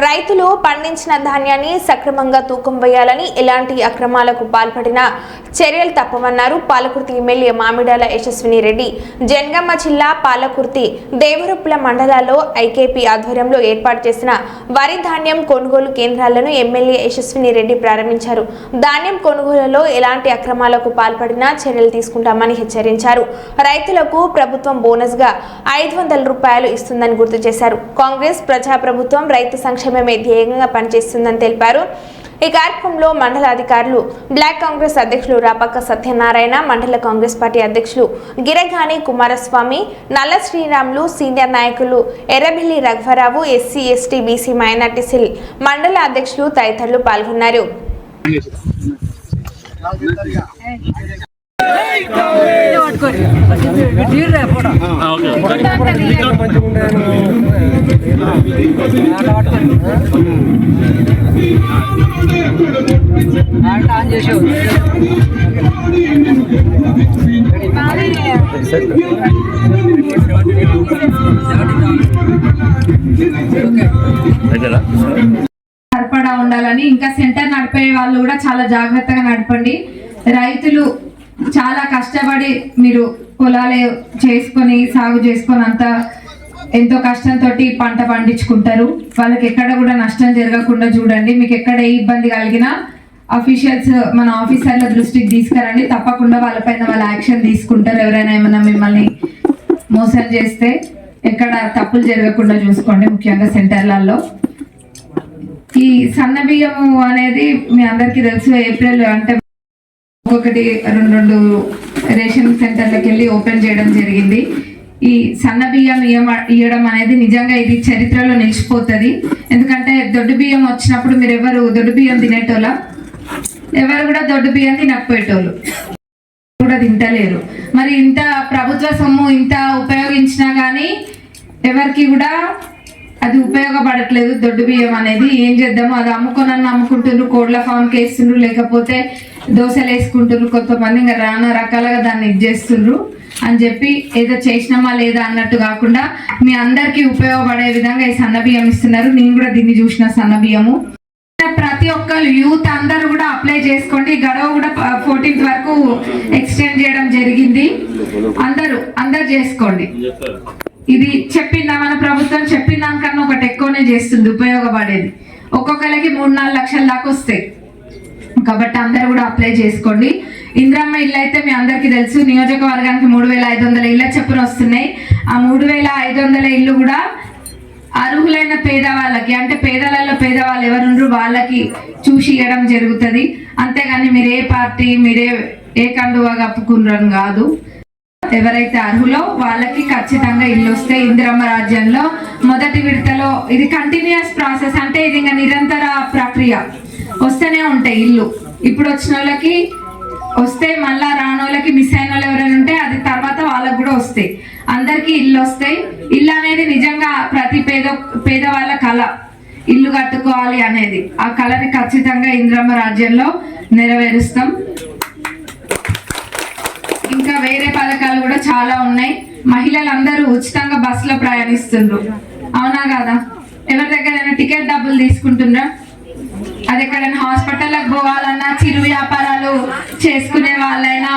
రైతులు పండించిన ధాన్యాన్ని సక్రమంగా తూకం వేయాలని ఎలాంటి అక్రమాలకు పాల్పడినా చర్యలు తప్పవన్నారు పాలకుర్తి ఎమ్మెల్యే మామిడాల యశస్విని రెడ్డి. జనగామ జిల్లా పాలకుర్తి దేవరుప్పుల మండలాల్లో ఐకేపీ ఆధ్వర్యంలో ఏర్పాటు చేసిన వరి ధాన్యం కొనుగోలు కేంద్రాలను ఎమ్మెల్యే యశస్విని రెడ్డి ప్రారంభించారు. ధాన్యం కొనుగోలులో ఎలాంటి అక్రమాలకు పాల్పడినా చర్యలు తీసుకుంటామని హెచ్చరించారు. రైతులకు ప్రభుత్వం బోనస్గా ఐదు వందల రూపాయలు ఇస్తుందని గుర్తు చేశారు. కాంగ్రెస్ ప్రజాప్రభుత్వం రైతు సంక్షేమమే ధ్యేయంగా పనిచేస్తుందని తెలిపారు. ఈ కార్యక్రమంలో మండల అధికారులు బ్లాక్ కాంగ్రెస్ అధ్యక్షులు రాపక్క సత్యనారాయణ మండల కాంగ్రెస్ పార్టీ అధ్యక్షులు గిరగాని కుమారస్వామి నల్ల శ్రీరాములు సీనియర్ నాయకులు Errabelli రఘువరావు SC ST BC minority cell mandal అధ్యక్షులు తదితరులు పాల్గొన్నారు. ఆన్ సరిపడా ఉండాలని ఇంకా సెంటర్ నడిపే వాళ్ళు కూడా చాలా జాగ్రత్తగా నడపండి. రైతులు చాలా కష్టపడి మీరు పొలాలు చేసుకొని సాగు చేసుకొని అంతా ఎంతో కష్టంతో పంట పండించుకుంటారు. వాళ్ళకి ఎక్కడ కూడా నష్టం జరగకుండా చూడండి. మీకు ఎక్కడ ఏ ఇబ్బంది కలిగినా అఫీషియల్స్ మన ఆఫీసర్ల దృష్టికి తీసుకురండి. తప్పకుండా వాళ్ళపైన వాళ్ళ యాక్షన్ తీసుకుంటారు. ఎవరైనా ఏమైనా మిమ్మల్ని మోసం చేస్తే ఎక్కడ తప్పులు జరగకుండా చూసుకోండి. ముఖ్యంగా సెంటర్లలో. ఈ సన్న బియ్యము అనేది మీ అందరికీ తెలుసు. ఏప్రిల్ అంటే ఒక్కొక్కటి రెండు రెండు రేషన్ సెంటర్లకు వెళ్ళి ఓపెన్ చేయడం జరిగింది. ఈ సన్న బియ్యం ఇవ్వడం అనేది నిజంగా ఇది చరిత్రలో నిలిచిపోతుంది. ఎందుకంటే దొడ్డు బియ్యం వచ్చినప్పుడు మీరు ఎవరు దొడ్డు బియ్యం తినేటోళ్ళ? ఎవరు కూడా దొడ్డు బియ్యం తినకపోయేటోళ్ళు. కూడా తింటలేరు. మరి ఇంత ప్రభుత్వ సొమ్ము ఇంత ఉపయోగించినా కానీ ఎవరికి కూడా అది ఉపయోగపడట్లేదు. దొడ్డు బియ్యం అనేది ఏం చేద్దాము అది అమ్ముకొని అమ్ముకుంటున్నారు కోడ్ల ఫామ్కి కేసులు లేకపోతే దోశలు వేసుకుంటున్నారు కొంతమంది ఇంకా రానా రకాలుగా దాన్ని ఇది చేస్తుండ్రు అని చెప్పి ఏదో చేసినామా లేదా అన్నట్టు కాకుండా మీ అందరికీ ఉపయోగపడే విధంగా ఈ సన్న బియ్యం ఇస్తున్నారు. నేను కూడా దీన్ని చూసిన సన్న బియ్యము. ప్రతి ఒక్కరు యూత్ అందరూ కూడా అప్లై చేసుకోండి. గడవ కూడా ఫోర్టీన్త్ వరకు ఎక్స్టెండ్ చేయడం జరిగింది. అందరూ అందరు చేసుకోండి. ఇది చెప్పిందా మన ప్రభుత్వం? చెప్పిన దానికన్నా ఒకటి ఎక్కువనే చేస్తుంది ఉపయోగపడేది. ఒక్కొక్కరికి మూడు నాలుగు లక్షల దాకా వస్తాయి. కాబట్టి అందరూ కూడా అప్లై చేసుకోండి. ఇంద్రమ్మ ఇల్లు అయితే మీ అందరికీ తెలుసు. నియోజకవర్గానికి మూడు వేల ఐదు వందల ఇళ్ళ చెప్పున వస్తున్నాయి. ఆ మూడు వేల ఐదు వందల ఇల్లు కూడా అర్హులైన పేదవాళ్ళకి అంటే పేదలలో పేదవాళ్ళు ఎవరుండ్రు వాళ్ళకి చూసి ఇవ్వడం జరుగుతుంది. అంతేగాని మీరు ఏ పార్టీ మీరే ఏ కండువా కప్పుకున్నారని కాదు. ఎవరైతే అర్హులో వాళ్ళకి ఖచ్చితంగా ఇల్లు వస్తే ఇందిరమ్మ రాజ్యంలో మొదటి విడతలో ఇది కంటిన్యూస్ ప్రాసెస్ అంటే ఇది ఇంకా నిరంతర ప్రక్రియ. వస్తూనే ఉంటాయి ఇల్లు. ఇప్పుడు వచ్చిన వాళ్ళకి వస్తే మళ్ళా రాని వాళ్ళకి మిస్ అయిన వాళ్ళు ఎవరైనా ఉంటే అది తర్వాత వాళ్ళకు కూడా వస్తాయి. అందరికీ ఇల్లు వస్తాయి. ఇల్లు అనేది నిజంగా ప్రతి పేద పేదవాళ్ళ కళ. ఇల్లు కట్టుకోవాలి అనేది. ఆ కళని ఖచ్చితంగా ఇంద్రమ్మ రాజ్యంలో నెరవేరుస్తాం. ఇంకా వేరే పథకాలు కూడా చాలా ఉన్నాయి. మహిళలందరూ ఉచితంగా బస్సులో ప్రయాణిస్తుండ్రు. అవునా కదా? ఎవరి దగ్గరైనా టికెట్ డబ్బులు తీసుకుంటుండ్రా అది ఎక్కడైనా హాస్పిటల్కి పోవాలన్నా చిరు వ్యాపారాలు చేసుకునే వాళ్ళైనా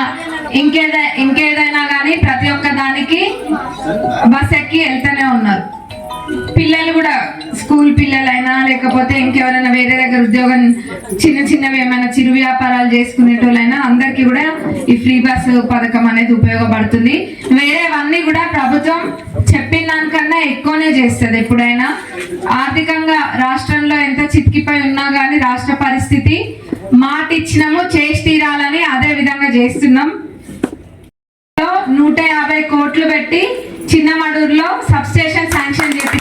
ఇంకేదైనా ఇంకేదైనా కానీ ప్రతి ఒక్క దానికి బస్ ఎక్కి వెళ్తూనే ఉన్నారు. పిల్లలు కూడా స్కూల్ పిల్లలైనా లేకపోతే ఇంకెవరైనా వేరే దగ్గర ఉద్యోగం చిన్న చిన్నవి ఏమైనా చిరు వ్యాపారాలు చేసుకునేటోళ్ళైనా అందరికీ కూడా ఈ ఫ్రీ బస్ పథకం అనేది ఉపయోగపడుతుంది. వేరేవన్నీ కూడా ప్రభుత్వం చెప్పిన దానికన్నా ఎక్కువనే చేస్తుంది ఎప్పుడైనా. ఆర్థికంగా రాష్ట్రంలో ఎంత చితికిపోయి ఉన్నా కానీ రాష్ట్ర పరిస్థితి మాట ఇచ్చినాము చేసి తీరాలని అదే విధంగా చేస్తున్నాం. నూట యాభై కోట్లు పెట్టి చిన్నమడూరులో సబ్స్టేషన్ శాంక్షన్ చేపించినాం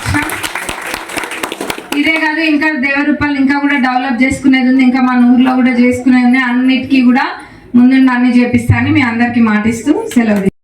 ఇదే కాదు ఇంకా దేవరూపాలు ఇంకా కూడా డెవలప్ చేసుకునేది ఉంది ఇంకా మన ఊర్లో కూడా చేసుకునేది ఉంది. అన్నిటికీ కూడా ముందుండి అన్ని చేపిస్తా అని మీ అందరికి మాటిస్తూ సెలవు